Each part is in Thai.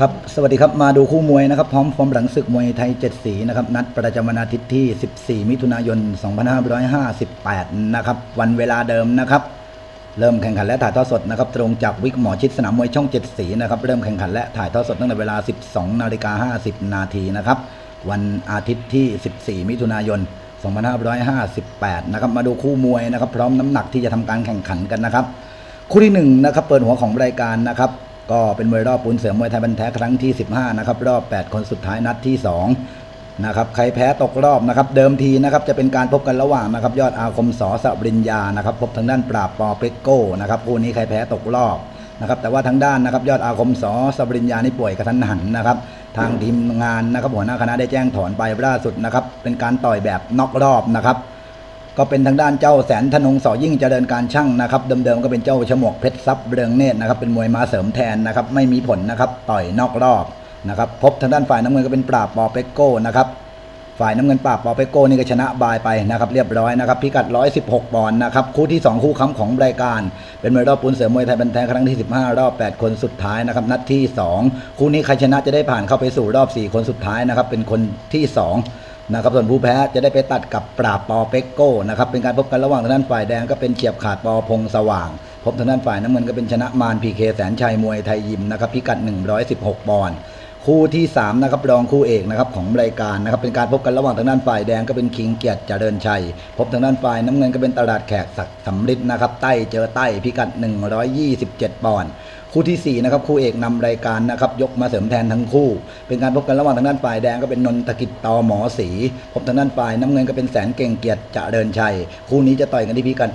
ครับ สวัสดีครับมาดูคู่มวยนะครับ พร้อมฟอร์มหลังศึกมวยไทยเจ็ดสีนะครับ นัดประจำวันอาทิตย์ที่ 14 มิถุนายน 2558 นะครับ วันเวลาเดิมนะครับ เริ่มแข่งขันและถ่ายทอดสดนะครับ ตรงจากวิกหมอชิดสนามมวยช่องเจ็ดสีนะครับ เริ่มแข่งขันและถ่ายทอดสดตั้งแต่เวลา 12 นาฬิกา 50 นาทีนะครับ วันอาทิตย์ที่ 14 มิถุนายน 2558 นะครับ มาดูคู่มวยนะครับ พร้อมน้ำหนักที่จะทำการแข่งขันกันนะครับ คู่ที่หนึ่งนะครับ เปิดหัวของรายการนะครับ ก็เป็นมวยรอบปูนเสือมวยไทยบันแท้ครั้งที่ 15 นะครับ รอบ 8 คนสุดท้ายนัดที่ 2 นะครับ ใครแพ้ตกรอบนะครับ เดิมทีนะครับจะเป็นการพบกันระหว่างนะครับ ยอดอาคมสอสบริญญานะครับ พบทางด้านปราบปอเป็กโก้นะครับคู่นี้ใครแพ้ตกรอบนะครับ แต่ว่าทางด้านนะครับยอดอาคมสอสบริญญานี่ป่วยกระทันหันนะครับ ทางทีมงานนะครับหัวหน้าคณะได้แจ้งถอนไปล่าสุดนะครับ เป็นการต่อยแบบน็อกรอบนะครับ ก็เป็นทางด้านเจ้าแสนธนงสอยิ่งเจริญการช่างนะครับเดิมๆก็เป็นเจ้าฉมวกเพชรซับเรืองเนตรนะครับเป็นมวยมาเสริมแทนนะครับไม่มีผลนะครับต่อยนอกรอบนะครับพบทางด้านฝ่ายน้ำเงินก็เป็นปราบปอเปกโก้นะครับฝ่ายน้ำเงินปราบปอเปกโก้นี่ก็ชนะบายไปนะครับเรียบร้อยนะครับพิกัด 116ปอนด์นะครับคู่ที่ 2 คู่ค้ำของรายการ เป็นมวยรอบปูนเสือมวยไทยบันแทงครั้งที่ 15 รอบ 8 คนสุดท้ายนะครับนัดที่ 2 คู่นี้ใครชนะจะได้ผ่านเข้าไปสู่รอบ 4 คนสุดท้ายนะครับเป็นคนที่สอง นะครับส่วนผู้แพ้จะได้ไปตัดกับปราบปอเป็กโก้นะครับเป็นการพบกันระหว่างทางด้านฝ่ายแดงก็เป็นเฉียบขาดปอพงสว่าง พบทางด้านฝ่ายน้ำเงินก็เป็นชนะมารพีเคแสนชัยมวยไทยยิมนะครับพิกัด 116 ปอนด์ คู่ที่ 3 นะครับรองคู่เอกนะครับของรายการนะครับเป็นการพบกันระหว่างทางด้านฝ่ายแดงก็เป็นคิงเกียรติเจริญชัย พบทางด้านฝ่ายน้ำเงินก็เป็นตลาดแขกศักดิ์สำริดนะครับใต้เจอใต้พิกัด 127 ปอนด์คู่ที่4นะครับคู่เอกนำรายการนะครับยกมาเสริมแทนทั้งคู่ เป็นการพบกันระหว่างทางด้านฝ่ายแดงก็เป็นนนทกิจตอหมอสีพบทางด้านฝ่ายน้ำเงินก็เป็นแสนเก่งเกียรติเจริญชัย คู่นี้จะต่อยกันที่พิกัด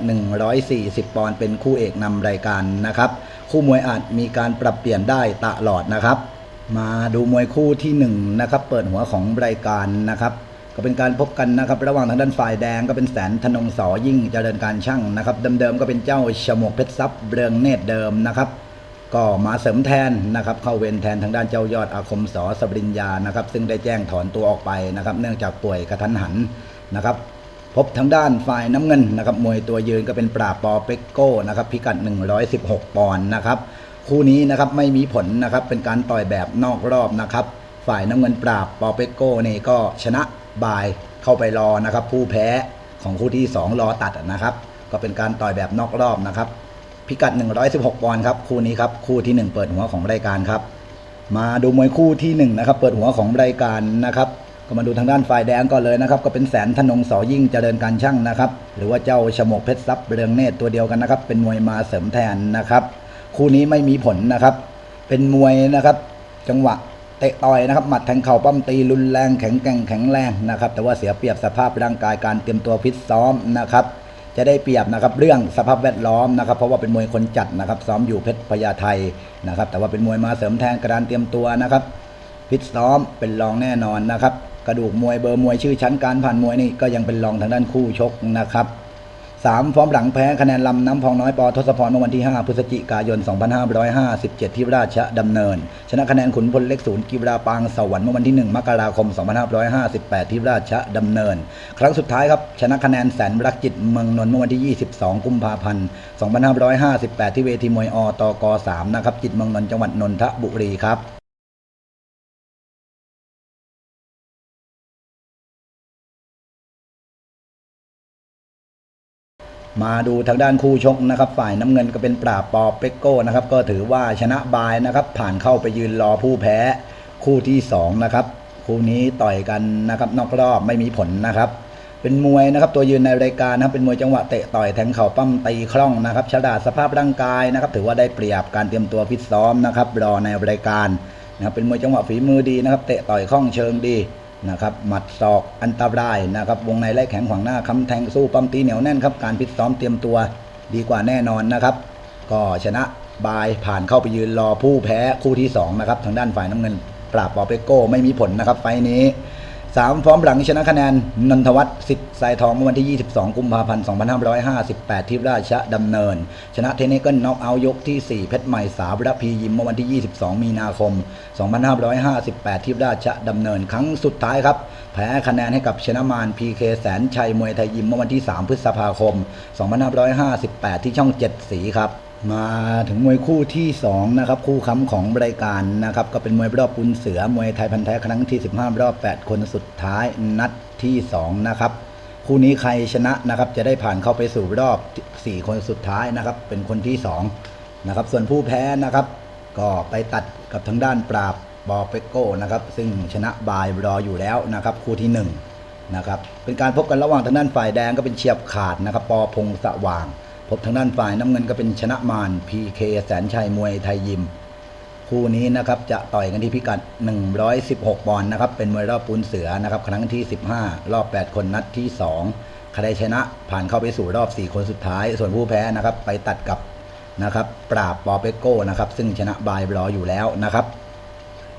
140 ปอนด์เป็นคู่เอกนำรายการนะครับคู่มวยอาจมีการปรับเปลี่ยนได้ตลอดนะครับ มาดูมวยคู่ที่หนึ่งนะครับเปิดหัวของรายการนะครับ ก็เป็นการพบกันนะครับ ระหว่างทางด้านฝ่ายแดงก็เป็นแสนธนงสอยิ่งเจริญการช่างนะครับเดิมๆก็เป็นเจ้าชมวกเพชรทรัพย์เรืองเนตรเดิมนะครับ ก็มาเสริมแทนนะครับ เข้าเวรแทนทางด้านเจ้ายอดอาคมสอสบริญญานะครับ ซึ่งได้แจ้งถอนตัวออกไปนะครับ เนื่องจากป่วยกระทันหันนะครับพบทางด้านฝ่ายน้ำเงินนะครับมวยตัวยืนก็เป็นปราบปอเป็กโก้นะครับพิกัด 116 ปอนด์นะครับ คู่นี้นะครับไม่มีผลนะครับเป็นการต่อยแบบนอกรอบนะครับ ฝ่ายน้ำเงินปราบปอเปกโก้นี่ก็ชนะบายเข้าไปรอนะครับ ผู้แพ้ของคู่ที่ 2 รอตัดนะครับ ก็เป็นการต่อยแบบนอกรอบนะครับ พิกัด 116ปอนด์ครับคู่นี้ครับคู่ที่ 1 เปิดหัวของรายการครับ มาดูมวยคู่ที่1นะครับเปิดหัวของรายการนะครับก็มาดูทางด้านฝ่ายแดงก่อนเลยนะครับ ก็เป็นแสนธนงสอยิ่งเจริญการช่างนะครับ หรือว่าเจ้าฉมวกเพชรทรัพย์เรืองเนตรตัวเดียวกันนะครับ เป็นมวยมาเสริมแทนนะครับ คู่นี้ไม่มีผลนะครับ เป็นมวยนะครับ จังหวะเตะต่อยนะครับหมัดแทงเข่าปั้มตีรุนแรงแข็งแกร่งแข็งแรงนะครับ แต่ว่าเสียเปรียบสภาพร่างกายการเตรียมตัวฟิตซ้อมนะครับ จะได้เปรียบนะครับเรื่องสภาพแวดล้อมนะครับ เพราะว่าเป็นมวยคนจัดนะครับซ้อมอยู่เพชรพญาไทนะครับ แต่ว่าเป็นมวยมาเสริมแทนกระดารเตรียมตัวนะครับฟิตซ้อมเป็นรองแน่นอนนะครับ กระดูกมวยเบอร์มวยชื่อชั้นการผ่านมวยนี่ก็ยังเป็นรองทางด้านคู่ชกนะครับ สามฟอร์มหลังแพ้คะแนนลำน้ำพองน้อยปอทศพรเมื่อวันที่ 5 พฤศจิกายน 2557 ที่ราชดำเนิน ชนะคะแนนขุนพลเล็กศูนย์กีฬาปางสวรรค์เมื่อวันที่ 1 มกราคม 2558 ที่ราชดำเนิน ครั้งสุดท้ายครับ ชนะคะแนนแสนรักจิตเมืองนนท์เมื่อวันที่ 22 กุมภาพันธ์ 2558 ที่เวทีมวยอตก3นะครับจิตเมืองนนท์จังหวัดนนทบุรีครับ มาดูทางด้านคู่ชกนะครับ ฝ่ายน้ำเงินก็เป็นปราบปอบเป็กโก้นะครับ ก็ถือว่าชนะบายนะครับ ผ่านเข้าไปยืนรอผู้แพ้คู่ที่สองนะครับคู่นี้ต่อยกันนะครับนอกรอบไม่มีผลนะครับ เป็นมวยนะครับ ตัวยืนในรายการนะครับเป็นมวยจังหวะเตะต่อยแทงเข่าปั้มตีคล่องนะครับฉลาดสภาพร่างกายนะครับ ถือว่าได้เปรียบการเตรียมตัวฟิตซ้อมนะครับ รอในรายการนะครับเป็นมวยจังหวะฝีมือดีนะครับ เตะต่อยคล่องเชิงดี นะครับหมัดศอกอันตรายนะครับวงในไล่แข็งขวางหน้าคำแทงสู้ปั้มตีเหนียวแน่นครับการพิตซ้อมเตรียมตัวดีกว่าแน่นอนนะครับ ก็ชนะบายผ่านเข้าไปยืนรอผู้แพ้คู่ที่สองนะครับทางด้านฝ่ายน้ำเงิน ปราบปอเปโก้ไม่มีผลนะครับไฟล์นี้ สามฟอร์มหลังชนะคะแนนนันทวัฒน์สิทธิ์สายทองเมื่อวันที่ 22 กุมภาพันธ์ 2558 ที่ราชดำเนิน ชนะเทนนิสก็น็อกเอายกที่ 4 เพชรใหม่สาวระพียิมเมื่อวันที่ 22 มีนาคม 2558 ที่ราชดำเนิน ครั้งสุดท้ายครับ แพ้คะแนนให้กับชนะมารพีเคแสนชัยมวยไทยยิมเมื่อวันที่ 3 พฤษภาคม 2558 ที่ช่อง 7 สีครับ มาถึงมวยคู่ที่ 2 นะครับ คู่ค้ำของรายการนะครับ ก็เป็นมวยรอบปุนเสือ มวยไทยพันธ์แท้ครั้งที่ 15 รอบ 8 คนสุดท้ายนัดที่ 2 นะครับ คู่นี้ใครชนะนะครับ จะได้ผ่านเข้าไปสู่รอบ 4 คนสุดท้ายนะครับ เป็นคนที่ 2 นะครับ ส่วนผู้แพ้นะครับ ก็ไปตัดกับทางด้านปราบ บอเปโก้นะครับ ซึ่งชนะบายรออยู่แล้วนะครับ คู่ที่หนึ่งนะครับเป็นการพบกันระหว่างทางด้านฝ่ายแดงก็เป็นเฉียบขาดนะครับปอพงษ์สว่าง พบทางด้านฝ่ายน้ำเงินก็เป็นชนะมารพีเคแสนชัยมวยไทยยิม คู่นี้นะครับจะต่อยกันที่พิกัด 116 ปอนด์นะครับ เป็นมวยรอบปูนเสือนะครับ ครั้งที่ 15 รอบ 8 คนนัดที่ 2 ใครชนะผ่านเข้าไปสู่รอบ 4 คนสุดท้าย ส่วนผู้แพ้นะครับไปตัดกับนะครับ ปราบปอเปโก้นะครับ ซึ่งชนะบายรออยู่แล้วนะครับ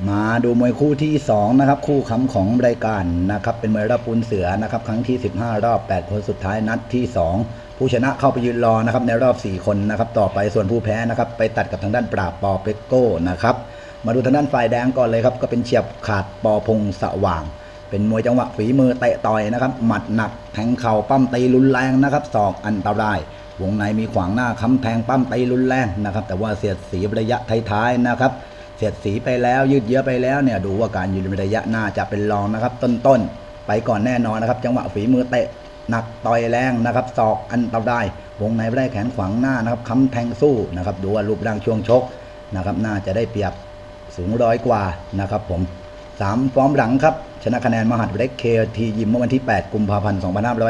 มาดูมวยคู่ที่ 2 นะครับ คู่ค้ำของรายการนะครับ เป็นมวยรอบปูนเสือนะครับ ครั้งที่ 15 รอบ 8 คนสุดท้ายนัดที่ 2 ผู้ชนะเข้าไปยืนรอนะครับในรอบ 4 คนนะครับต่อไปส่วนผู้แพ้นะครับไปตัดกับทางด้านปราบปอเปโก้นะครับมาดูทางด้านฝ่ายแดงก่อนเลยครับก็เป็นเฉียบขาดปอพงสว่าง เป็นมวยจังหวะฝีมือเตะต่อยนะครับหมัดหนักแทงเข่าปั้มตีรุนแรงนะครับศอกอันตราย วงในมีขวางหน้าค้ำแทงปั้มตีรุนแรงนะครับแต่ว่าเสียดสีระยะท้ายๆนะครับเสียดสีไปแล้วยืดเยื้อไปแล้วเนี่ยดูว่าการยืนระยะหน้าจะเป็นรองนะครับ ต้นๆไปก่อนแน่นอนนะครับ จังหวะฝีมือเตะ หนักต่อยแรงนะครับศอกอันตราย วงในไม่ได้แขนขวางหน้านะครับค้ำแทงสู้นะครับดูว่ารูปร่างช่วงชกนะครับน่าจะได้เปรียบสูงร้อยกว่านะครับผมสามฟอร์มหลังครับ ชนะคะแนนมหัดเล็กเคทียิมเมื่อวันที่ 8 กุมภาพันธ์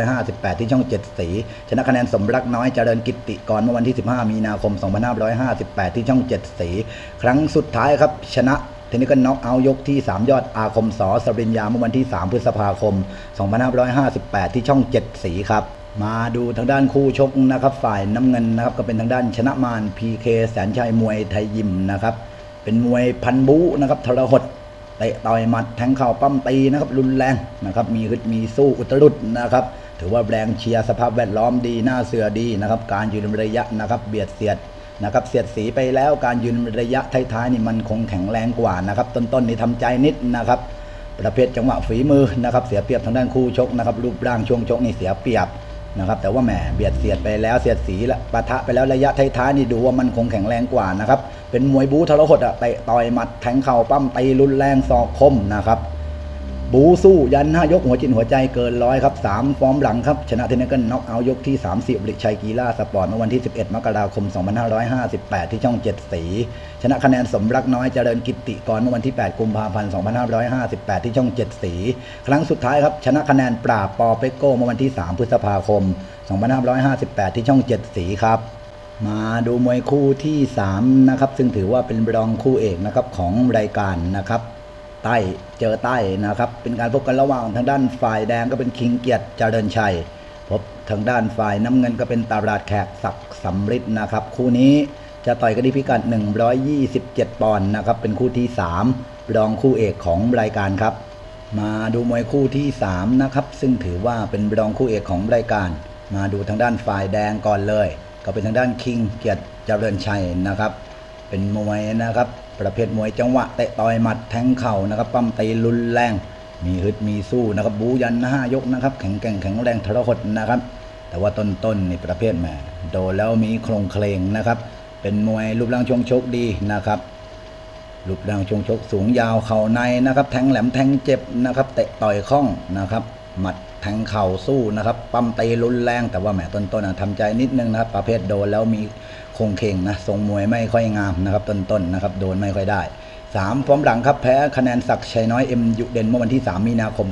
2558 ที่ช่อง 7 สี ชนะคะแนนสมรักน้อยเจริญกิติกรเมื่อวันที่ 15 มีนาคม 2558 ที่ช่อง 7 สี ครั้งสุดท้ายครับชนะ ทคนิคน็อกเอายกที่ 3 ยอดอาคมสอสริญญาเมื่อวันที่ 3 พฤษภาคม 2558 ที่ช่อง 7 สีครับ มาดูทางด้านคู่ชกนะครับ ฝ่ายน้ำเงินนะครับ ก็เป็นทางด้านชนะมารพีเคแสนชัยมวยไทยยิมนะครับ เป็นมวยพันบูนะครับทรหดเตะต่อยหมัดแทงเข่าปั้มตีนะครับ รุนแรงนะครับ มีฮึดมีสู้อุตรุดนะครับ ถือว่าแรงเชียร์สภาพแวดล้อมดีหน้าเสือดีนะครับ การยืนระยะนะครับ เบียดเสียด นะครับเสียดสีไปแล้วการยืนระยะท้ายๆนี่มันคงแข็งแรงกว่านะครับต้นๆนี่ทำใจนิดนะครับประเภทจังหวะฝีมือนะครับเสียเปรียบทางด้านคู่ชกนะครับรูปร่างช่วงชกนี่เสียเปรียบนะครับแต่ว่าแหมเบียดเสียดไปแล้วเสียดสีละปะทะไปแล้วระยะท้ายๆนี่ดูว่ามันคงแข็งแรงกว่านะครับเป็นมวยบู๊ทรหดอะเตะต่อยหมัดแทงเข่าปั้มตีรุนแรงศอกคมนะครับ บูสู้ยันห้ายกหัวจิตหัวใจเกินร้อยครับสามฟอร์มหลังครับ ชนะเทนนิสน็อกเอายกที่ 30บริชัยกีฬาสปอร์ตเมื่อวันที่ 11 มกราคม 2558 ที่ช่อง 7 สี ชนะคะแนนสมรักน้อยเจริญกิติกรเมื่อวันที่ 8 กุมภาพันธ์ 2558 ที่ช่อง 7 สี ครั้งสุดท้ายครับ ชนะคะแนนปราบปอเปโก้เมื่อวันที่ 3 พฤษภาคม 2558 ที่ช่อง 7 สีครับมาดูมวยคู่ที่ 3 นะครับ ซึ่งถือว่าเป็นรองคู่เอกนะครับของรายการนะครับ ต้เจอใต้นะครับเป็นการพบกันระหว่างทางด้านฝ่ายแดงก็เป็นคิงเกียรติเจริญชัย พบทางด้านฝ่ายน้ำเงินก็เป็นตาราดแขกศักดิ์สำริดนะครับ คู่นี้จะต่อยกันที่พิกัด 127 ปอนด์นะครับเป็นคู่ที่ 3 รองคู่เอกของรายการครับ มาดูมวยคู่ที่3นะครับซึ่งถือว่าเป็นรองคู่เอกของรายการ มาดูทางด้านฝ่ายแดงก่อนเลย ก็เป็นทางด้านคิงเกียรติเจริญชัยนะครับ เป็นมวยนะครับ ประเภทมวยจังหวะเตะต่อยหมัดแทงเข่านะครับปั้มตีรุนแรง มีฮึดมีสู้นะครับ บูยันห้ายกนะครับ แข็งแกร่งแข็งแรงทรหดนะครับ แต่ว่าต้นๆนี่ประเภทแหมโดนแล้วมีโครงเคลงนะครับ เป็นมวยรูปร่างชงชกดีนะครับรูปร่างชงชกสูงยาวเข่าในนะครับ แทงแหลมแทงเจ็บนะครับ เตะต่อยคล่องนะครับ หมัด แทงเข่าสู้นะครับ ปั้มตีรุนแรงแต่ว่าแหมต้นๆนะทำใจนิดนึงนะครับ ประเภทโดนแล้วมีคงเคงนะทรงมวยไม่ค่อยงามนะครับ ต้นๆนะครับ โดนไม่ค่อยได้สามฟอร์มหลังครับแพ้คะแนนศักชัยน้อยเอ็มยุเดนเมื่อวันที่ 3 มีนาคม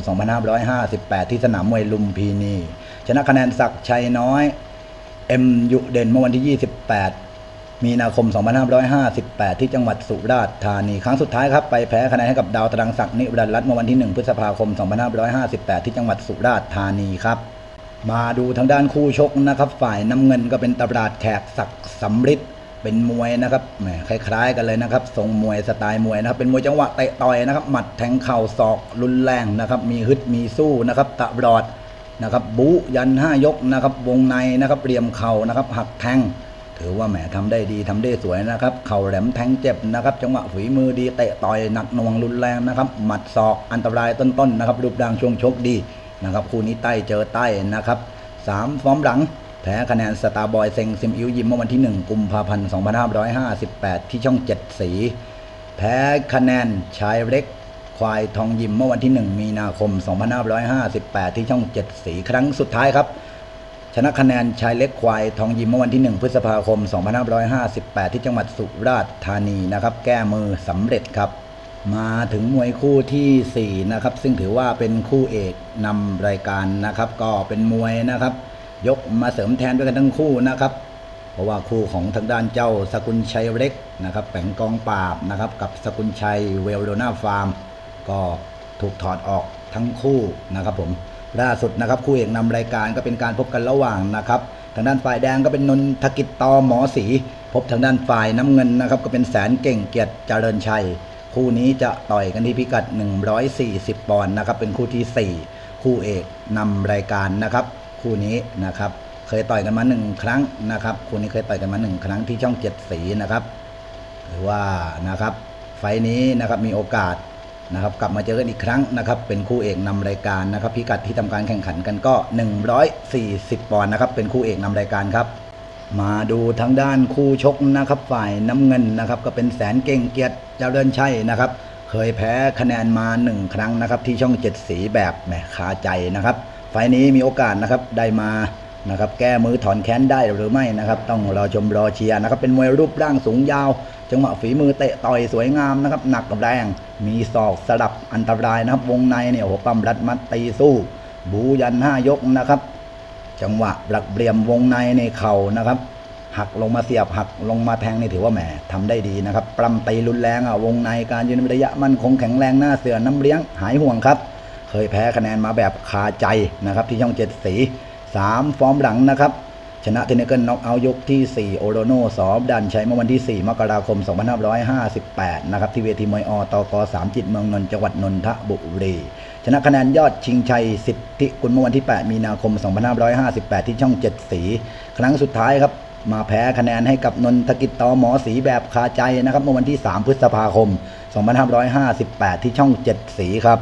2558 ที่สนามมวยลุมพินี ชนะคะแนนศักชัยน้อยเอ็มยุเดนเมื่อวันที่ 28 มีนาคม 2558 ที่จังหวัดสุราษฎร์ธานี ครั้งสุดท้ายครับ ไปแพ้คะแนนให้กับดาวตรังศักดิ์นิรันดร์รัตน์เมื่อวันที่ 1 พฤษภาคม 2558 ที่จังหวัดสุราษฎร์ธานีครับ มาดูทางด้านคู่ชกนะครับ ฝ่ายน้ำเงินก็เป็นตบราดแขกศักดิ์สำริดเป็นมวยนะครับแหมคล้ายๆ กันเลยนะครับทรงมวยสไตล์มวยนะครับ เป็นมวยจังหวะเตะต่อยนะครับหมัดแทงเข่าศอกรุนแรงนะครับ มีฮึดมีสู้นะครับตะบรอดนะครับบูยันห้ายกนะครับ วงในนะครับเรียมเข่านะครับ หักแทง ถือว่าแหมทำได้ดีทำได้สวยนะครับ เข่าแหลมแทงเจ็บนะครับ จังหวะฝีมือดีเตะต่อยหนักหน่วงรุนแรงนะครับ หมัดศอกอันตรายต้นๆนะครับรูปร่างช่วงชกดีนะครับคู่นี้ใต้เจอใต้นะครับสามฟอร์มหลังแแพ้คะแนนสตาร์บอยเซงซิมอิวยิมเมื่อวันที่ 1 กุมภาพันธ์ 2558 ที่ช่อง 7 สี แพ้คะแนนชายเล็กควายทองยิมเมื่อวันที่ 1 มีนาคม 2558 ที่ช่อง 7 สี ครั้งสุดท้ายครับ ชนะคะแนนชายเล็กควายทองยิมเมื่อวันที่ 1 พฤษภาคม 2558 ที่จังหวัดสุราษฎร์ธานีนะครับ แก้มือสำเร็จครับ มาถึงมวยคู่ทีสี่ 4 นะครับ ซึ่งถือว่าเป็นคู่เอกนำรายการนะครับ ก็เป็นมวยนะครับ ยกมาเสริมแทนด้วยกันทั้งคู่นะครับ เพราะว่าคู่ของทางด้านเจ้าสกุลชัยเล็กนะครับแผงกองปราบนะครับ กับสกุลชัยเวลโดนาฟาร์ม ก็ถูกถอดออกทั้งคู่นะครับผม ล่าสุดนะครับคู่เอกนำรายการก็เป็นการพบกันระหว่างนะครับทางด้านฝ่ายแดงก็เป็นนนทกิจตอหมอสี พบทางด้านฝ่ายน้ำเงินนะครับก็เป็นแสนเก่งเกียรติเจริญชัย คู่นี้จะต่อยกันที่พิกัด 140 ปอนด์นะครับเป็นคู่ทีสี่4 คู่เอกนำรายการนะครับ คู่นี้นะครับเคยต่อยกันมาหนึ่งครั้งนะครับ คู่นี้เคยต่อยกันมาหนึ่งครั้งที่ช่องเจ็ดสีนะครับหรือว่านะครับไฟนี้นะครับมีโอกาส นะครับกลับมาเจอกันอีกครั้งนะครับ เป็นคู่เอกนำรายการนะครับ พิกัดที่ทำการแข่งขันกันก็ 140 ปอนด์นะครับ เป็นคู่เอกนำรายการครับ มาดูทางด้านคู่ชกนะครับ ฝ่ายน้ำเงินนะครับ ก็เป็นแสนเก่งเกียรติเจริญชัยนะครับ เคยแพ้คะแนนมา 1 ครั้งนะครับ ที่ช่องเจ็ดสีแบบแหมคาใจนะครับ ไฟนี้มีโอกาสนะครับได้มานะครับ แก้มือถอนแค้นได้หรือไม่นะครับ ต้องรอชมรอเชียร์นะครับ เป็นมวยรูปร่างสูงยาว จังหวะฝีมือเตะต่อยสวยงามนะครับหนักกับแรง มีศอกสลับอันตรายนะครับ วงในเนี่ยโอ้โหปั้มรัดมัดตีสู้ บูยันห้ายกนะครับ จังหวะหลักเบี่ยมวงในในเข่านะครับ หักลงมาเสียบหักลงมาแทงนี่ถือว่าแหมทำได้ดีนะครับปล้ำตีรุนแรงอะวงในการยืนระยะมั่นคงแข็งแรงหน้าเสือน้ำเลี้ยงหายห่วงครับ เคยแพ้คะแนนมาแบบคาใจนะครับ ที่ช่องเจ็ดสีสามฟอร์มหลังนะครับ ชนะเทนเนเกิลน็อกเอาท์ยกที่ 4 โอโรโนสอบดันใช้เมื่อวันที่ 4 มกราคม 2558 นะครับ ที่เวทีมวยอตก3จิตเมืองนนท์จังหวัดนนทบุรีชนะคะแนนยอดชิงชัยสิทธิกุลเมื่อวันที่ 8 มีนาคม 2558 ที่ช่อง 7 สี ครั้งสุดท้ายครับมาแพ้คะแนนให้กับนนทกิจตอหมอสีแบบคาใจนะครับเมื่อวันที่ 3 พฤษภาคม 2558 ที่ช่อง 7 สีครับ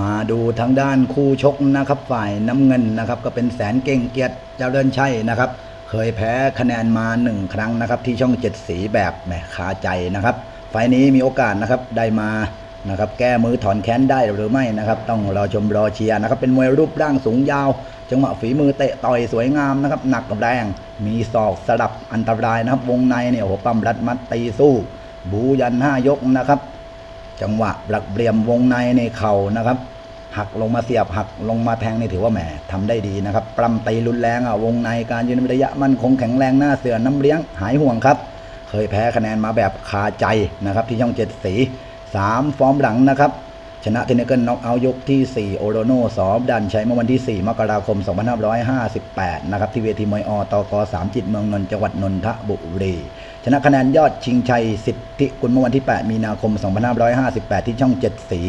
มาดูทางด้านคู่ชกนะครับ ฝ่ายน้ำเงินนะครับ ก็เป็นแสนเก่งเกียรติเจริญชัยนะครับ เคยแพ้คะแนนมา1ครั้งนะครับ ที่ช่องเจ็ดสีแบบแหมคาใจนะครับ ไฟนี้มีโอกาสนะครับได้มานะครับ แก้มือถอนแค้นได้หรือไม่นะครับ ต้องรอชมรอเชียร์นะครับ เป็นมวยรูปร่างสูงยาว จังหวะฝีมือเตะต่อยสวยงามนะครับ หนักกับแรง มีศอกสลับอันตรายนะครับ วงในเนี่ยโอ้โหปั้มรัดมัดตีสู้ บูยันห้ายกนะครับ จังหวะหลักเบี่ยมวงในในเข่านะครับ หักลงมาเสียบหักลงมาแทงนี่ถือว่าแหมทำได้ดีนะครับปล้ำตีรุนแรงอะวงในการยืนระยะมั่นคงแข็งแรงหน้าเสือน้ำเลี้ยงหายห่วงครับ เคยแพ้คะแนนมาแบบคาใจนะครับ ที่ช่องเจ็ดสีสามฟอร์มหลังนะครับ ชนะเทนเนเกิลน็อกเอาท์ยกที่ 4 โอโรโนสอบดันใช้เมื่อวันที่ 4 มกราคม 2558 นะครับ ที่เวทีมวยอตก3จิตเมืองนนท์จังหวัดนนทบุรีชนะคะแนนยอดชิงชัยสิทธิกุลเมื่อวันที่ 8 มีนาคม 2558 ที่ช่อง7สี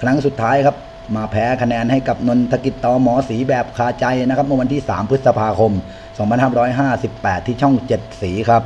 ครั้งสุดท้ายครับ มาแพ้คะแนนให้กับนนทกิจตอหมอสีแบบคาใจนะครับเมื่อวันที่ 3 พฤษภาคม 2558 ที่ช่อง7สีครับ